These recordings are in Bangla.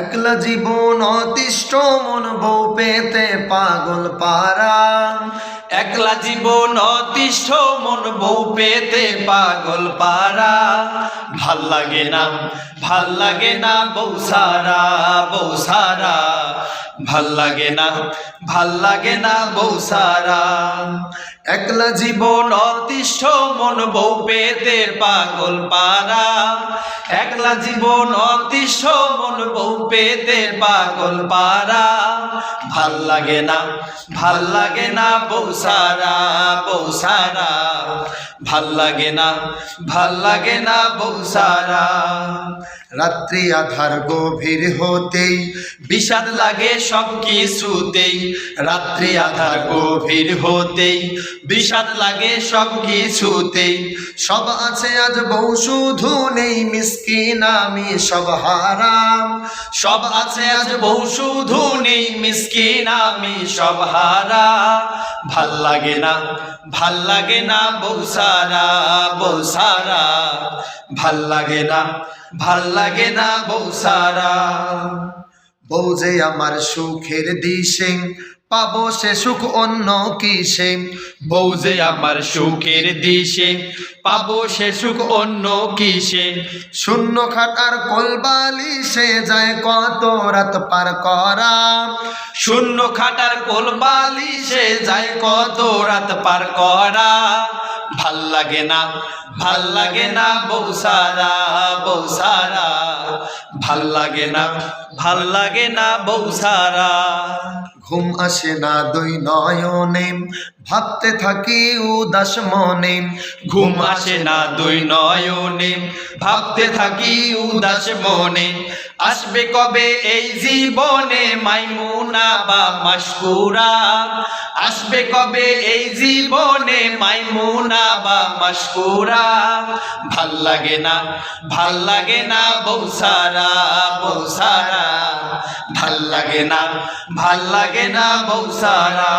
একলা জীবন অতিষ্ঠ, মন বউ পেতে পাগল পারা। একলা জীবন অতিষ্ঠ, মন বউ পেতে পাগল পারা। ভালো লাগে না, ভালো লাগে না বউ সারা বউ সারা। ভালো লাগে না, ভালো লাগে না বউ সারা। একলা জীবন অতিষ্ঠ, মন বউ পেতে পাগল পারা। একলা জীবন অতিষ্ঠ, মন বউ পেতে পাগল পারা। ভালো লাগে না, ভালো লাগে না বউ সারা বউ সারা। ভালো লাগে না, ভালো লাগে না বউ সারা। রাত্রি আধার গভীর হতেই বিষাদ লাগে সব কিছুতেই রাত্রি আধার গভীর হতেই বিষাদ লাগে সব কিছুতেই সব আছে আজ বউ, শুধু নেই মিসকিন আমি, সব হারাম। সব আছে আজ বহু শুধু নেই মিসকিন আমি, সব হারা। ভালো লাগে না, ভালো লাগে না বউ সারা। বউ সারা। ভালো লাগে না, ভালো লাগে না বউ সারা। বউ যে আমার সুখের দিশে, পাবো সে সুখ অন্য কিসে। বউ যে আমার সুখের দিশে, পাবো সে সুখ অন্য কিসে। শূন্য খাটার কোলবালি সে যায় কত রাত পার করা। শূন্য খাটার কোলবালি সে যায় কত রাত পার করা। ভালো লাগে না ভালো লাগে না বউ সারা বউ সারা। ভালো লাগে না ভালো লাগে না বউ সারা। ঘুম আসে না দুই নয়নে ভাবতে থাকি উদাস মনে। ঘুম আসে না দুই নয়নে ভাবতে থাকি উদাস মনে। আসবে কবে এই জীবনে মাইমুনা বা মাসকুরা আসবে কবে এই জীবনে মাইমুনা বা মাসকুরা ভালো লাগে না, ভালো লাগে না বৌসারা বৌসারা। ভালো লাগে না, ভালো লাগে না বউ সারা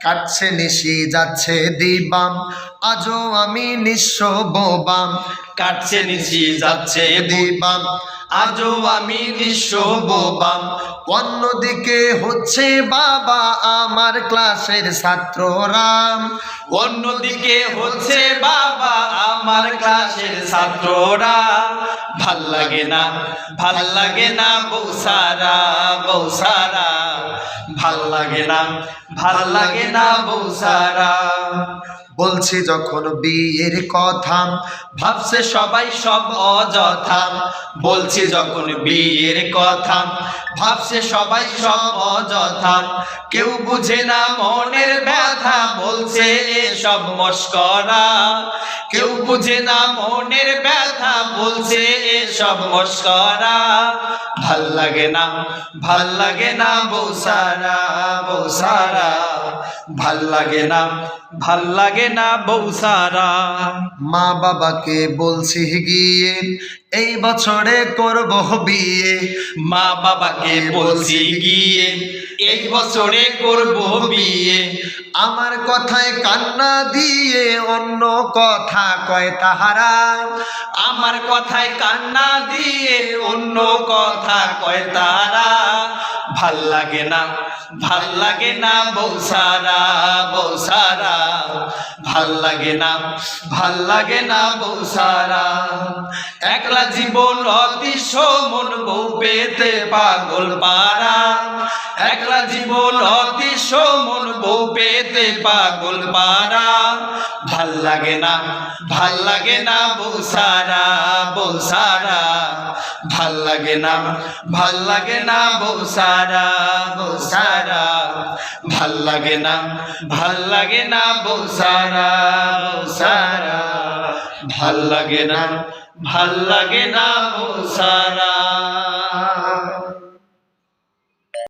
কাটছে, নিশি যাচ্ছে দিবাম। আজও আমি নিঃস্ব বোবাম। কাটছে নিচি যাচ্ছে দিবাম। আজও আমি নিঃস্ব বোবাম। অন্যদিকে হচ্ছে বাবা আমার ক্লাসের ছাত্ররাম। অন্যদিকে হচ্ছে বাবা আমার ক্লাসের ছাত্ররা ভালো লাগে না, ভালো লাগে না বউ সারা বউ সারা ভালো লাগে না, ভালো লাগে না বউ সারা বলছি যখন বিয়ের কথা, ভাবছে সবাই সব অযথা। বলছে যখন বিয়ের কথা, ভাবছে সবাই সব অযথা। কেউ বুঝে না মনের ব্যথা, বলছে এসব মস্করা। কেউ বুঝে না মনের ব্যথা, বলছে এসব মস্করা। ভালো লাগে না ভালো লাগে না বউ সারা বউ সারা ভালো লাগে না ভালো লাগে না বউ সারা মা বাবাকে বলছি গিয়ে, এই বছরে করব বিয়ে। মা বাবাকে বলছি গিয়ে এই বছরে করব বিয়ে। আমার কথায় কান্না দিয়ে অন্য কথা কয় তাহারা। আমার কথায় কান্না দিয়ে অন্য কথা কয় তারা ভালো লাগে না, ভালো লাগে না বউ সারা বউ সারা। ভালো লাগে না, ভালো লাগে না বউ সারা। একলা জীবন অতিশ মন বউ পেতে পাগল পারা একলা জীবন অতিশ মন বউ পেতে পাগল পারা ভালো লাগে না, ভালো লাগে না বউ সারা বউ সারা। ভালো লাগে না, ভালো লাগে না বউ সারা বউ সারা। ভালো লাগে না, ভালো লাগে না বউ সারা বউ সারা। ভালো লাগে না, ভালো লাগে না বউ সারা।